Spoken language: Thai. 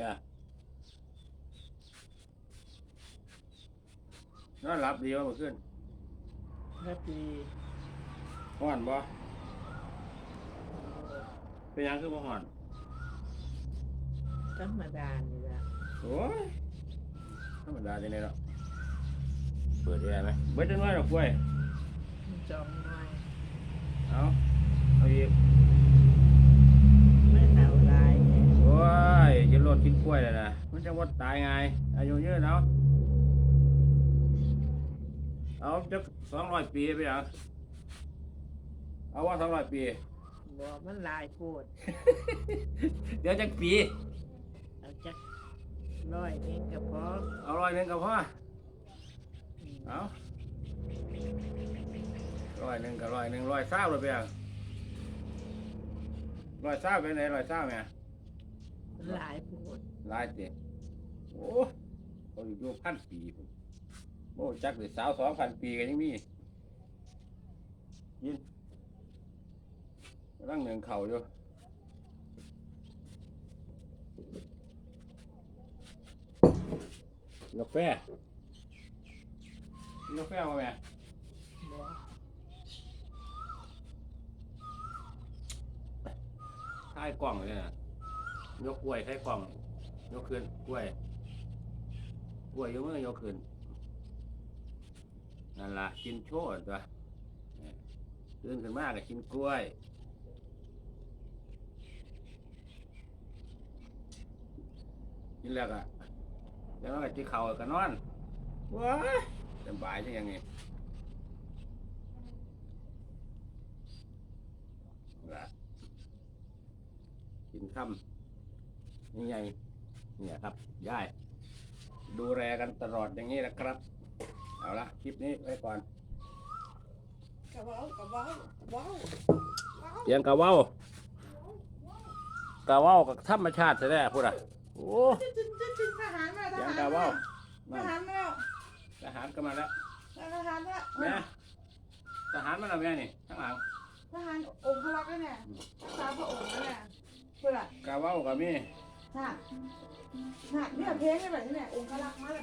เนี่ยนอนหลับดีวะเมื่อคืนครับดีห่อนบ่เป็นหยังคือบ่ห่อน ธรรมดานี่แหละโอ้ยธรรมดาจังได๋เนาะเปิดได้ไหมเบิดจังได๋ดอกกล้วยจองหน่อยเอาเอาอีก ไม่หนาวลายเนี่ย โอ้ยอย่าโลดกินกล้วยเลย นะมันจะวัดตายไง อายุเยอะแล้วเอาจะสองร้อยปีไปยังเอาว่าสองร้อยปี บอกมันลายโพดเดี๋ยวจะปี เอาจักร้อยเองก็พอเอาร้อยหนึ่งก็พอเอาร้อยหนึ่งกับร้อยหนึ่งร้อยเศร้าเลยไปยังร้อยเศร้าไปไหนร้อยเศร้าเนี่ยมันลายโพด หลายเจ็ โอ้เขาอยู่พันปีพุ่นโอ้จักเลยสาวสองพันปีกันยังมียินร่างหนึ่งเข่าอยู่กาแฟกินกาแฟมาไหมบอกท้ายกล่องเลยนะยกกล้วยท้ายกล่อง ยกขึ้นกล้วย กล้วยยกมือยกขึ้นนั่นล่ะกินโชดวเนี่ยตื่นขึ้นมากก็กินกล้วย กินแล้วก็แล้วก็จิเข่าก็นอนว้าสบายจังยังไงล่ะกินค่ำยังไงเนี่ยครับย่าย ดูแลกันตลอดอย่างนี้นะครับ เอาละคลิปนี้ไว้ก่อนกระเว้ากระเว้ากระเว้าเสียงกะเว้ากะเว้ากับธรรมชาติแท้ๆพูดอะโอ้จึ๊ดจึ๊ดจึ๊ดจึ๊ดทหารมาทเสียงหารกะมาเว้าทนั่นหารมาแล้วทหารก็มาแล้วทหารมาแม่ทหารมาแล้วแม่นี่ข้างหลังทหารองค์พระลักษณ์เนี่ยรักษาพระองค์นั่นแหละเพื่อนกะเว้ากับมี น่ะน่ะเนี่ยเพลงเนี่แบบนี้แหละองค์กระลักษณ์มาแล้ว